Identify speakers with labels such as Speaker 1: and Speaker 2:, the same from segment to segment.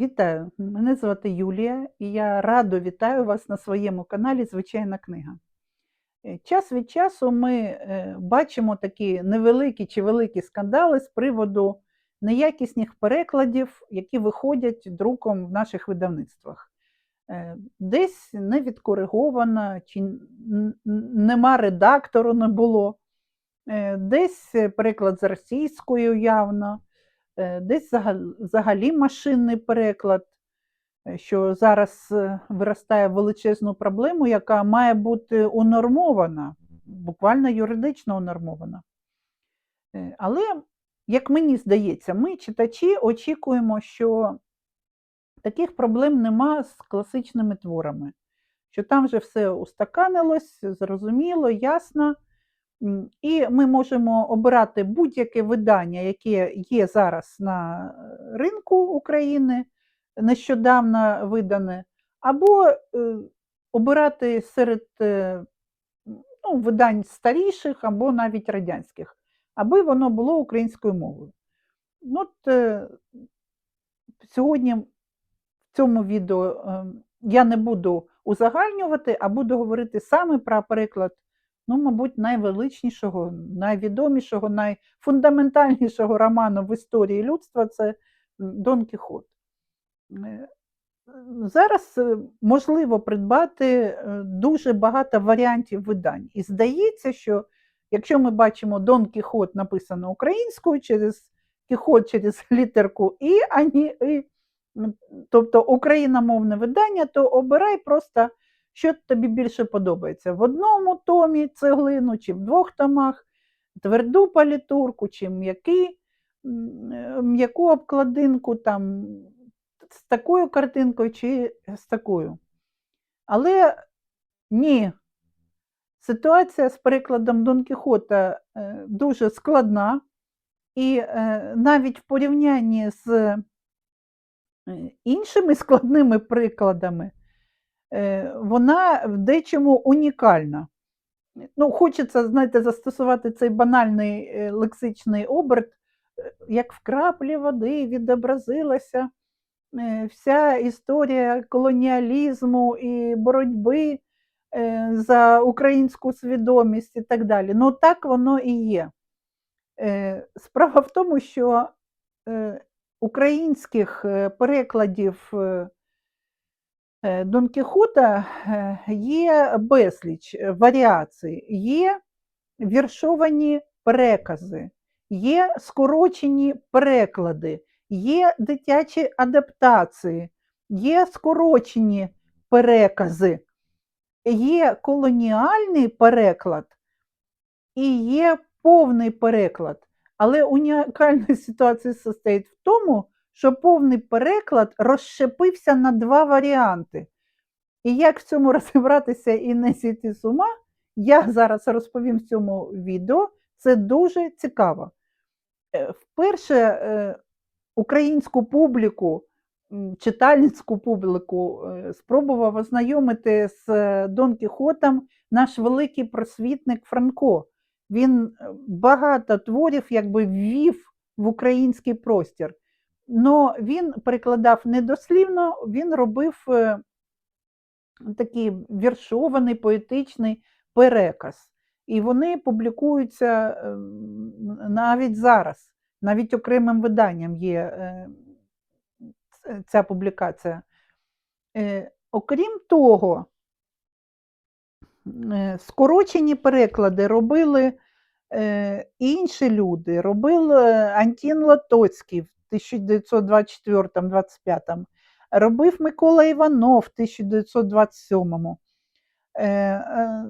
Speaker 1: Вітаю! Мене звати Юлія, і я радо вітаю вас на своєму каналі Звичайна книга. Е, Час від часу ми е, бачимо такі невеликі чи великі скандали з приводу неякісних перекладів, які виходять друком в наших видавництвах. Е, Десь не відкориговано, чи нема редактору, не було, десь переклад з російською явно, десь взагалі машинний переклад, е, що зараз е, виростає величезну проблему, яка має бути унормована, буквально юридично унормована. Е, Але, як мені здається, ми, читачі, очікуємо, що таких проблем нема з класичними творами, що там вже все устаканилось, зрозуміло, ясно. І ми можемо обирати будь-яке видання, яке є зараз на е, ринку України, нещодавно видане, або е, обирати серед е, ну, видань старіших або навіть радянських, аби воно було українською мовою. Ну, От сьогодні в цьому відео е, я не буду узагальнювати, а буду говорити саме про переклад, ну, мабуть, найвеличнішого, найвідомішого, найфундаментальнішого роману в історії людства це Дон Кіхот. Е, Зараз е, можливо придбати е, дуже багато варіантів видань. І здається, що якщо ми бачимо Дон Кіхот написано українською через Кіхот через літерку І, а ні, і, тобто україномовне видання, то обирай просто, що тобі більше подобається. В одному томі цеглину, чи в двох томах, тверду палітурку, чи м'який, м, е, м'яку обкладинку, там, з такою картинкою чи з такою. Але ні, ситуація з перекладом Дон Кіхота е, дуже складна, і е, навіть в порівнянні з іншими складними прикладами, вона в дечому унікальна. Ну, хочеться, знаєте, застосувати цей банальний е, лексичний оберт, е, як в краплі води відобразилася е, вся історія колоніалізму і боротьби е, за українську свідомість і так далі. Ну, так воно і є. Е, Справа в тому, що е, українських е, перекладів е, е, Дон Кіхота е, є безліч е, варіацій, є віршовані перекази, є скорочені переклади, є дитячі адаптації, є скорочені перекази, є колоніальний переклад і є повний переклад. Але унікальна ситуація состоїть в тому, що повний переклад розщепився на два варіанти. І як в цьому розібратися і не зійти з ума, я зараз розповім в цьому відео. Це дуже цікаво. Е, Вперше е, українську публіку, читальницьку публіку е, спробував ознайомити з Дон Кіхотом наш великий просвітник Франко. Він багато творів якби ввів в український простір. Но він перекладав недослівно, він робив е, такий віршований, поетичний переказ. І вони публікуються ем, навіть зараз, навіть окремим виданням є е, ця публікація. Е, Окрім того, е, скорочені переклади робили е, інші люди. Робив е, Антін Латоцький 1924-25, робив Микола Іванов в 1927. Е, е,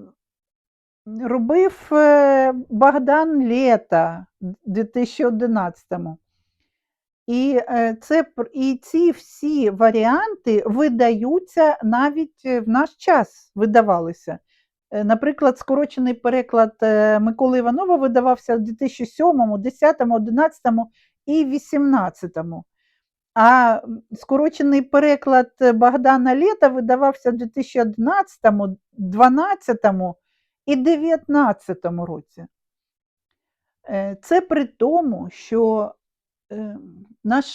Speaker 1: Робив е, Богдан Лєта в 2011-му. І, це, і ці всі варіанти видаються навіть в наш час видавалися. Наприклад, скорочений переклад Миколи Іванова видавався в 2007, 10, 11 і 18. А скорочений переклад Богдана Лєта видавався в 2011, 12 і 19 році. Е, Це при тому, що е, наш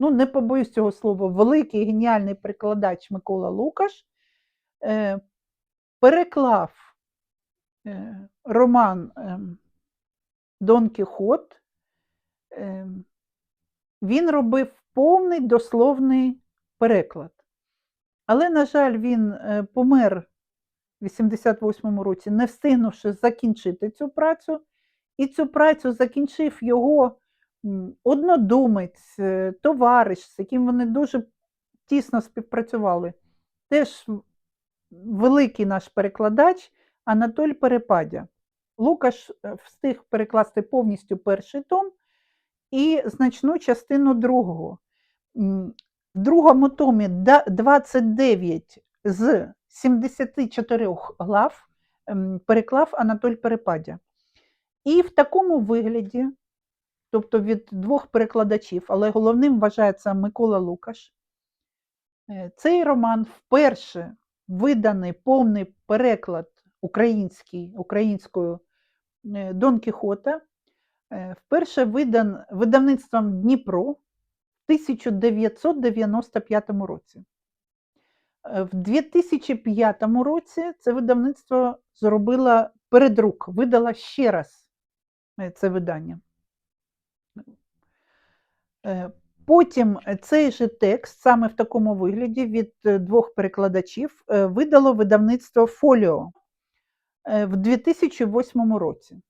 Speaker 1: ну не побоюсь цього слова, великий геніальний перекладач Микола Лукаш е, переклав роман ем, Дон Кіхот. Ем, Він робив повний дословний переклад. Але, на жаль, він е, помер в 88-му році, не встигнувши закінчити цю працю. І цю працю закінчив його однодумець, е, товариш, з яким вони дуже тісно співпрацювали. Теж великий наш перекладач Анатоль Перепадя. Лукаш е, встиг перекласти повністю перший том і значну частину другого. В другому томі 29 з 74 глав ем, переклав Анатоль Перепадя. І в такому вигляді, тобто від двох перекладачів, але головним вважається Микола Лукаш, е, цей роман вперше виданий повний переклад український, українською е, Дон Кіхота, вперше видан видавництвом Дніпро в 1995 році. Е, В 2005 році це видавництво зробило передрук, видало ще раз е, це видання. Е, Потім е, цей же текст, саме в такому вигляді, від е, двох перекладачів, е, видало видавництво Фоліо е, в 2008 році.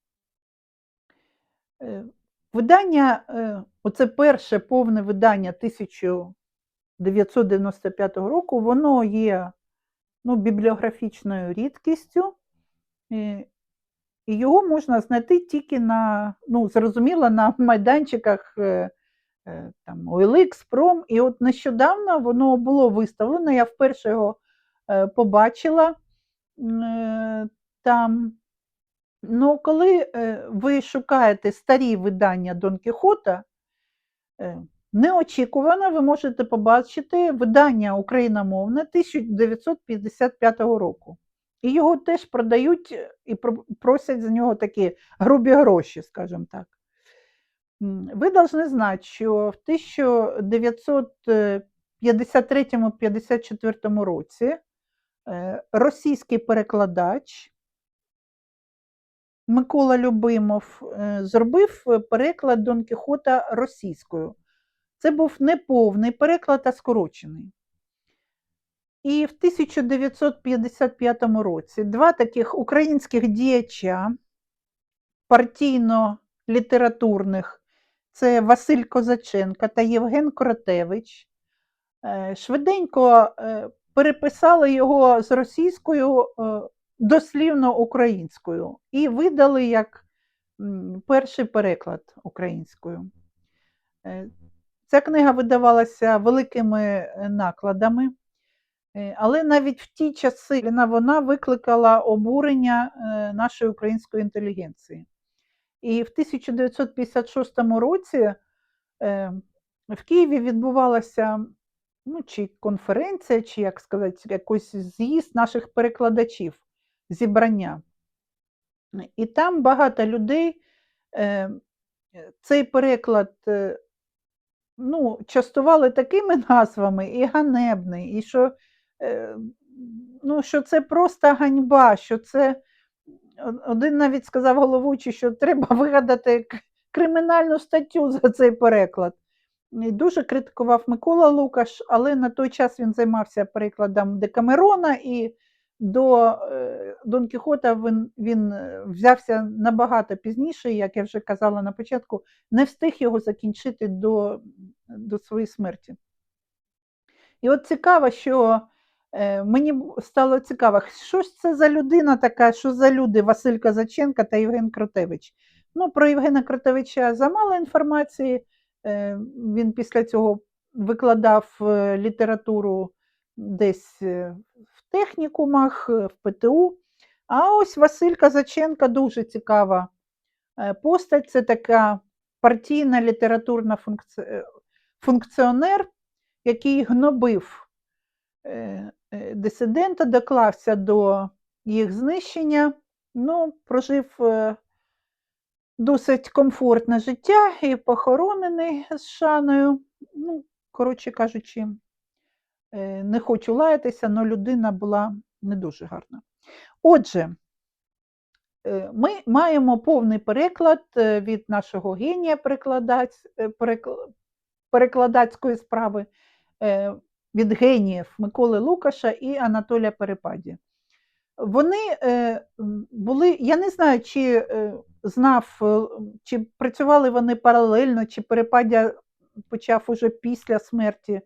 Speaker 1: Е, Видання, е, оце перше повне видання 1995 року, воно є ну, бібліографічною рідкістю, і, його можна знайти тільки на, ну, зрозуміло, на майданчиках е, там, OLX, Prom. І от нещодавно воно було виставлено, я вперше його побачила там. Ну, коли е, ви шукаєте старі видання Дон Кіхота, е, неочікувано ви можете побачити видання україномовне 1955 року. І його теж продають е, і просять за нього такі грубі гроші, скажімо так. Ви повинні знати, що в 1953-54 році російський перекладач Микола Любимов е, зробив е, переклад Дон Кіхота російською. Це був не повний переклад, а скорочений. І в 1955 році два таких українських діяча партійно-літературних це Василь Козаченко та Євген Коротевич, е, швиденько переписали його з російською дослівно українською і видали як перший переклад українською. Е, Ця книга видавалася великими е, накладами, е, але навіть в ті часи вона- викликала обурення нашої української інтелігенції. І в 1956 році в Києві відбувалася ну, чи конференція, чи як сказати, якийсь з'їзд наших перекладачів, зібрання. І там багато людей е, цей переклад е, ну, частували такими назвами і ганебний, і що, е, ну, що це просто ганьба, що це один навіть сказав головуючий, що треба вигадати кримінальну статтю за цей переклад. І дуже критикував Микола Лукаш, але на той час він займався перекладом Декамерона і до е, Дон Кіхота він, він е, взявся набагато пізніше, як я вже казала на початку, не встиг його закінчити до, до своєї смерті. І от цікаво, що е, мені стало цікаво, що ж це за людина така, що за люди Василь Казаченко та Євген Кротевич. Ну, про Євгена Кротевича замало інформації. Він після цього викладав літературу десь технікумах, е, в ПТУ. А ось Василь Казаченко дуже цікава е, постать. Це така партійна літературна е, функціонер, який гнобив дисидента, доклався до їх знищення, ну, прожив досить комфортне життя і похоронений з шаною. Ну, коротше кажучи, не хочу лаятися, але людина була не дуже гарна. Отже, е, ми маємо повний переклад е, від нашого генія перекладаць, е, перекл- перекладацької справи е, від геніїв Миколи Лукаша і Анатолія Перепаді. Вони е, були, я не знаю, чи е, знав, е, чи працювали вони паралельно, чи Перепадя почав уже після смерті.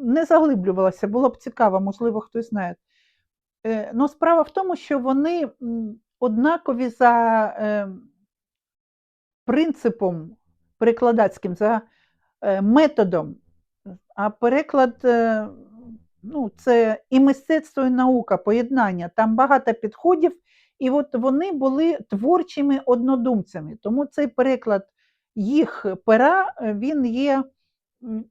Speaker 1: Не заглиблювалася, було б цікаво, можливо, хтось знає. Ну, справа в тому, що вони однакові за е, принципом перекладацьким, за е, методом. А переклад е, ну, це і мистецтво, і наука, поєднання. Там багато підходів, і от вони були творчими однодумцями. Тому цей переклад їх пера він є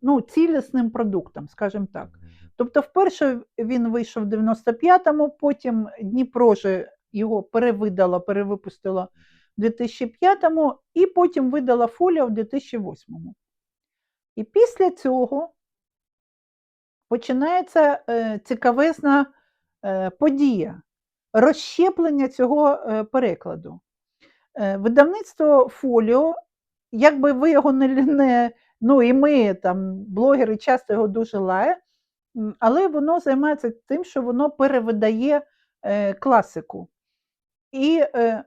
Speaker 1: ну, цілісним продуктом, скажімо так. Тобто, вперше він вийшов в 95-му, потім Дніпро же його перевидало, перевипустило в 2005-му, і потім видала фолія в 2008-му. І після цього починається е, цікавезна е, подія розщеплення цього е, перекладу. Видавництво Фоліо, як би ви його не ну і ми, там, блогери, часто його дуже лає, але воно займається тим, що воно перевидає е, класику. І е,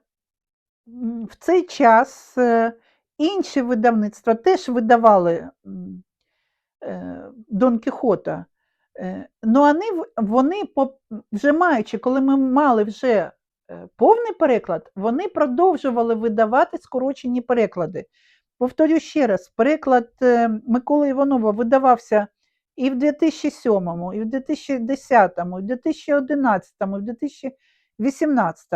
Speaker 1: в цей час е, інші видавництва теж видавали е, Дон Кіхота. Е, Ну, вони, вони вже маючи, коли ми мали вже е, повний переклад, вони продовжували видавати скорочені переклади. Повторю ще раз, переклад е, Миколи Іванова видавався і в 2007, і в 2010, і в 2011, і в 2018.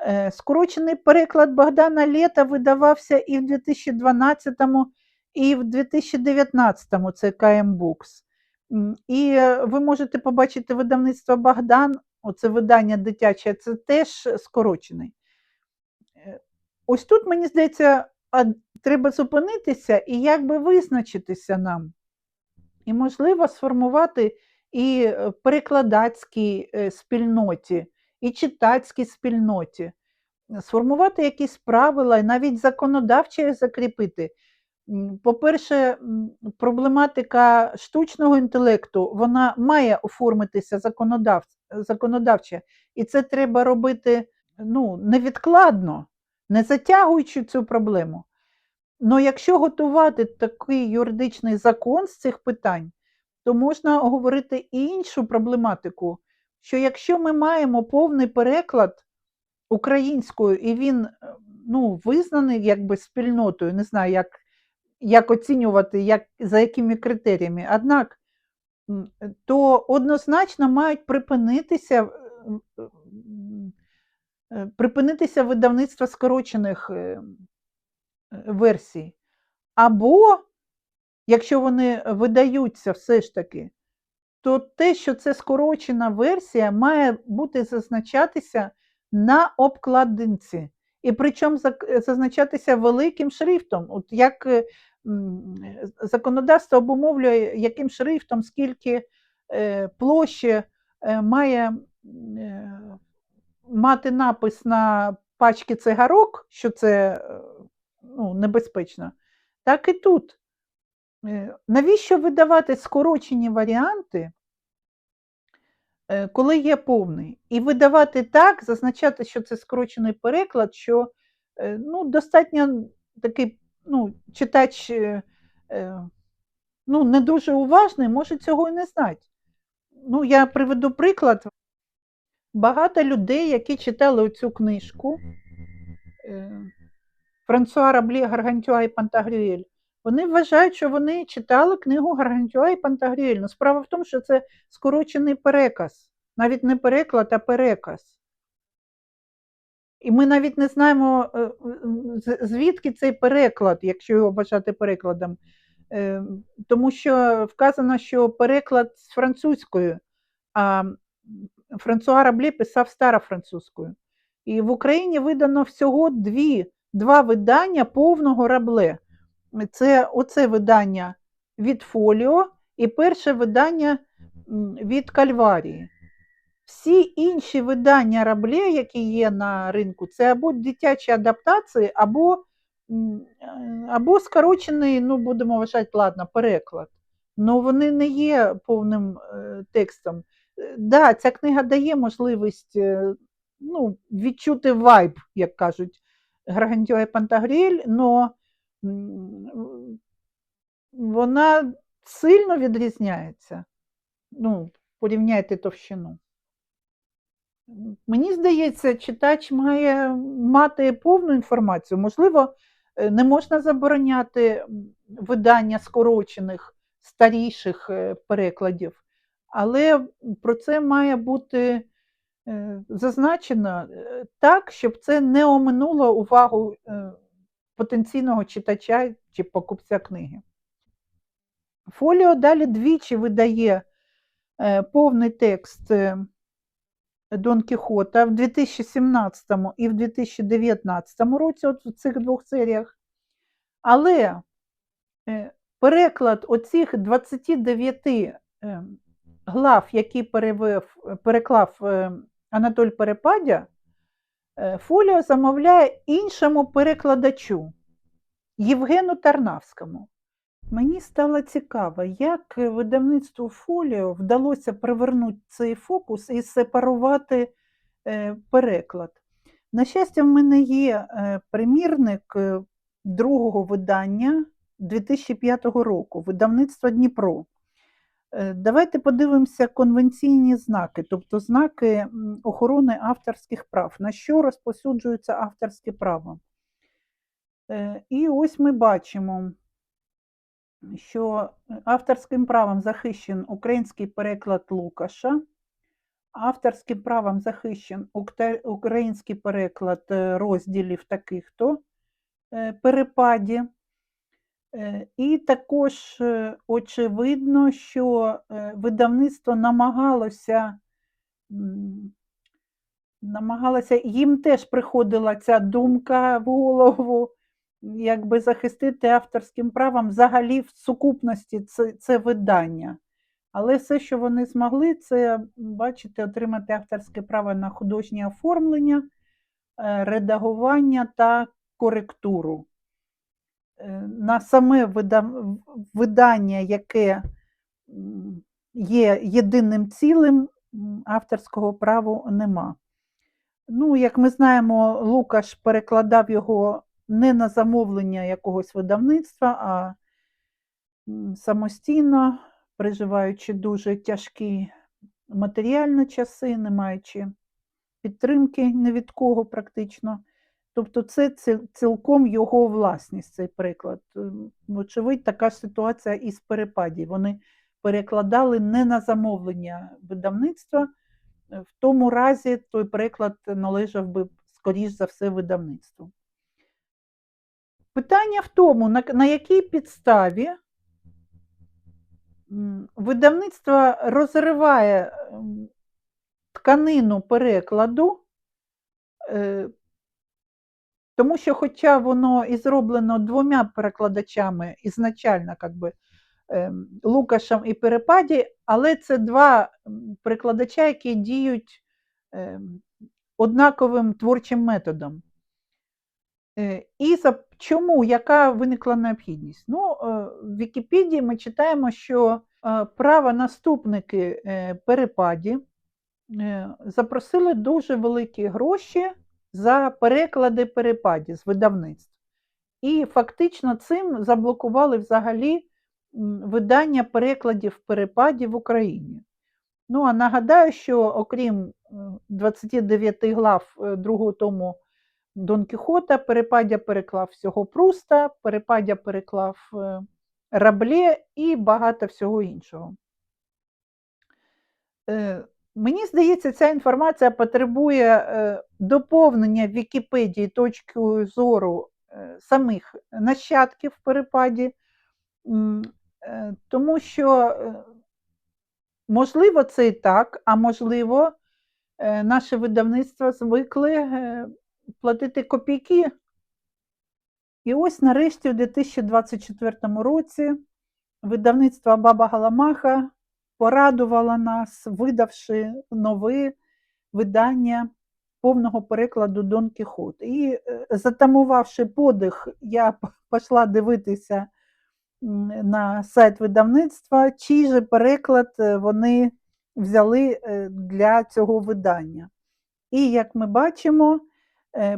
Speaker 1: Е, Скорочений переклад Богдана Лєта видавався і в 2012, і в 2019 це КМ Букс. І е, ви можете побачити видавництво Богдан, оце видання дитяче, це теж скорочений. Ось тут, мені здається, треба зупинитися і якби визначитися нам. І, можливо, сформувати і е, перекладацькій е, спільноті, і читацькій спільноті, сформувати якісь правила, і навіть законодавчо їх закріпити. По-перше, проблематика штучного інтелекту вона має оформитися законодав... законодавчо, і це треба робити ну, невідкладно, не затягуючи цю проблему. Ну, якщо готувати такий юридичний закон з цих питань, то можна говорити і іншу проблематику, що якщо ми маємо повний переклад українською, і він е, ну, визнаний якби спільнотою, не знаю, як, як оцінювати, як, за якими критеріями, однак, то однозначно мають припинитися, е, е, припинитися видавництва скорочених версій. Або, якщо вони видаються все ж таки, то те, що це скорочена версія, має бути зазначатися на обкладинці. І причому зазначатися великим шрифтом. От як е, законодавство обумовлює, яким шрифтом, скільки е, площі е, має мати напис на пачці цигарок, що це ну, небезпечно, так і тут. Е, Навіщо видавати скорочені варіанти, е, коли є повний? І видавати так, зазначати, що це скорочений переклад, що е, ну, достатньо такий ну, читач ну, не дуже уважний, може цього і не знати. Ну, я приведу приклад. Багато людей, які читали оцю книжку Франсуа Раблі Гаргантюа і Пантагрюель, вони вважають, що вони читали книгу Гаргантюа і Пантагрюель. Ну, справа в тому, що це скорочений переказ. Навіть не переклад, а переказ. І ми навіть не знаємо, е, звідки цей переклад, якщо його вважати перекладом. Е, Тому що вказано, що переклад з французькою, а Франсуа Раблі писав старофранцузькою. І в Україні видано всього дві, два видання повного рабле. Це оце видання від Фоліо і перше видання від Кальварії. Всі інші видання рабле, які є на ринку, це або дитячі адаптації, або, е, або скорочений, ну, будемо вважати, ладно, переклад. Ну, вони не є повним е, текстом. Е, Да, ця книга дає можливість ну, відчути вайб, як кажуть, Гаргантюа і Пантагріль, але вона сильно відрізняється. Ну, порівняйте товщину. Мені здається, читач має мати повну інформацію. Можливо, е, не можна забороняти видання скорочених, старіших е, перекладів, але про це має бути зазначено е, так, щоб це не оминуло увагу е, потенційного читача чи покупця книги. Фоліо далі двічі видає е, повний текст е, Дон Кіхота в 2017 і в 2019 році, от в цих двох серіях. Але е, переклад оцих 29 е, глав, які перевев, переклав е, Анатоль Перепадя, е, Фоліо замовляє іншому перекладачу Євгену Тарнавському. Мені стало цікаво, як видавництву Фоліо вдалося привернути цей фокус і сепарувати е, переклад. На щастя, в мене є е, примірник другого видання 2005 року, видавництва Дніпро. Е, Давайте подивимося конвенційні знаки, тобто знаки охорони авторських прав, на що розповсюджується авторське право. Е, І ось ми бачимо, що авторським правом захищен український переклад Лукаша, авторським правом захищен український переклад е, розділів таких-то е, перепаді. Е, І також е, очевидно, що е, видавництво намагалося, намагалося, їм теж приходила ця думка в голову, якби захистити авторським правом взагалі в сукупності це, це видання. Але все, що вони змогли, це, бачите, отримати авторське право на художнє оформлення, редагування та коректуру. Е, На саме видання, яке є єдиним цілим, авторського права нема. Ну, як ми знаємо, Лукаш перекладав його не на замовлення якогось видавництва, а самостійно, переживаючи дуже тяжкі матеріальні часи, не маючи підтримки ні від кого практично. Тобто це цілком його власність, цей приклад. Ем, Вочевидь, така ж ситуація і з перепадів. Вони перекладали не на замовлення видавництва, Е, в тому разі той приклад належав би, скоріш за все, видавництву. Питання в тому, на, на якій підставі видавництво розриває тканину перекладу, е, тому що, хоча воно і зроблено двома перекладачами ізначально, как би, ем, Лукашем і Перепаді, але це два перекладача, які діють ем, однаковим творчим методом. Е, І за чому, яка виникла необхідність? Ну, е, в Вікіпедії ми читаємо, що е, правонаступники Перепаді запросили дуже великі гроші за переклади перепаді з видавництв. І фактично цим заблокували взагалі видання перекладів перепаді в Україні. Ну, а нагадаю, що окрім е, 29 глав е, другого тому Дон Кіхота, Перепадя переклав всього Пруста, Перепадя переклав е, Рабле і багато всього іншого. Мені здається, ця інформація потребує е, доповнення Вікіпедії точкою зору е, самих нащадків в перепаді, е, тому що, можливо, це і так, а можливо, наше видавництво звикли платити копійки. І ось нарешті у 2024 році видавництво Баба Галамаха порадувало нас, видавши нове видання повного перекладу Дон Кіхот. І е, затамувавши подих, я пішла дивитися на сайт видавництва, чий же переклад е, вони взяли е, для цього видання. І як ми бачимо,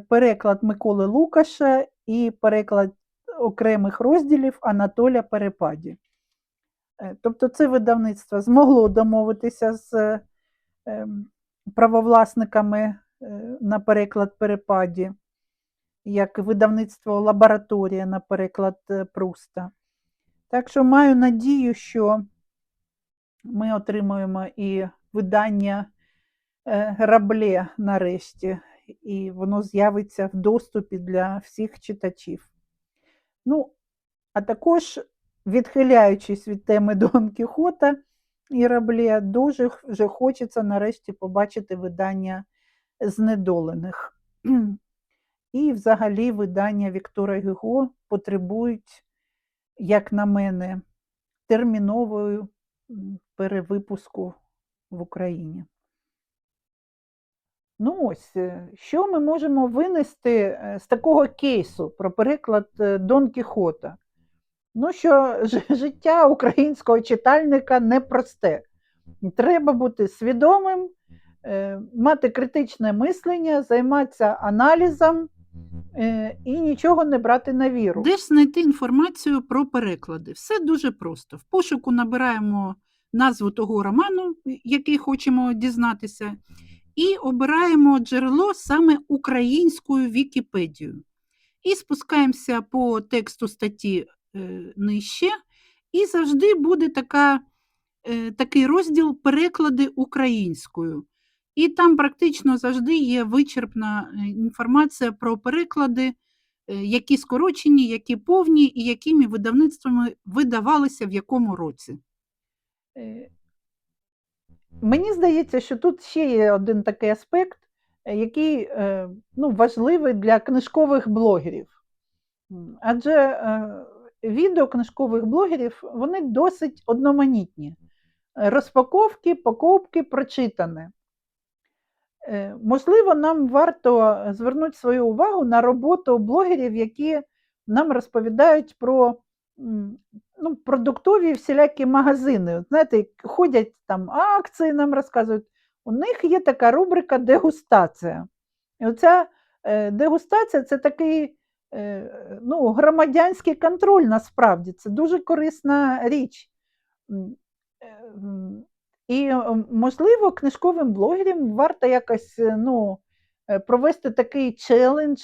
Speaker 1: переклад Миколи Лукаша і переклад окремих розділів Анатоля Перепаді. Е, Тобто це видавництво змогло домовитися з ем, правовласниками е, на переклад Перепаді, як видавництво Лабораторія на переклад е, Пруста. Так що маю надію, що ми отримаємо і видання Рабле нарешті, і воно з'явиться в доступі для всіх читачів. Ну, а також, відхиляючись від теми Дон Кіхота і Рабле, дуже вже хочеться нарешті побачити видання знедолених. І взагалі видання Віктора Гюго потребують, як на мене, термінової перевипуску в Україні. Ну ось, е, що ми можемо винести е, з такого кейсу про переклад е, Дон Кіхота? Ну, що життя українського читальника непросте. Треба бути свідомим, е, мати критичне мислення, займатися аналізом е, і нічого не брати на віру.
Speaker 2: Де ж знайти інформацію про переклади? Все дуже просто. В пошуку набираємо назву того роману, який хочемо дізнатися, і обираємо джерело саме українською Вікіпедією. І спускаємося по тексту статті нижче, і завжди буде така, е, такий розділ переклади українською. І там практично завжди є вичерпна е, інформація про переклади, е, які скорочені, які повні, і якими видавництвами видавалися в якому році.
Speaker 1: Е, Мені здається, що тут ще є один такий аспект, е, який е, ну, важливий для книжкових блогерів. Адже е, відео книжкових блогерів вони досить одноманітні. Розпаковки, покупки, прочитане. Е, Можливо, нам варто звернути свою увагу на роботу блогерів, які нам розповідають про ну, продуктові всілякі магазини. Знаєте, ходять там акції, нам розказують. У них є така рубрика дегустація. І оця е, дегустація це такий ну, громадянський контроль насправді. Це дуже корисна річ. Е, І, е, можливо, книжковим блогерам варто якось е, ну, е, провести такий челендж,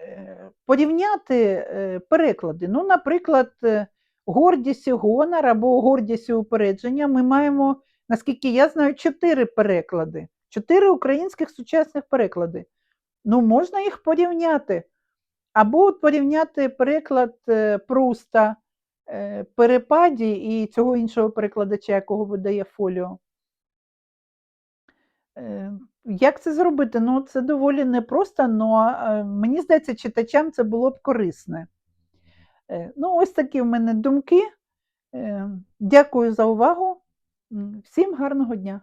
Speaker 1: е, порівняти е, переклади. Ну, наприклад, е, гордість і гонор або гордість і упередження. Ми маємо, наскільки я знаю, чотири переклади, чотири українських сучасних переклади. Ну, можна їх порівняти. Або порівняти переклад е, Пруста е, перепаді і цього іншого перекладача, якого видає фоліо. Е, Як це зробити? Ну, це доволі непросто, але мені здається, читачам це було б корисне. Ну, ось такі в мене думки. Дякую за увагу. Всім гарного дня!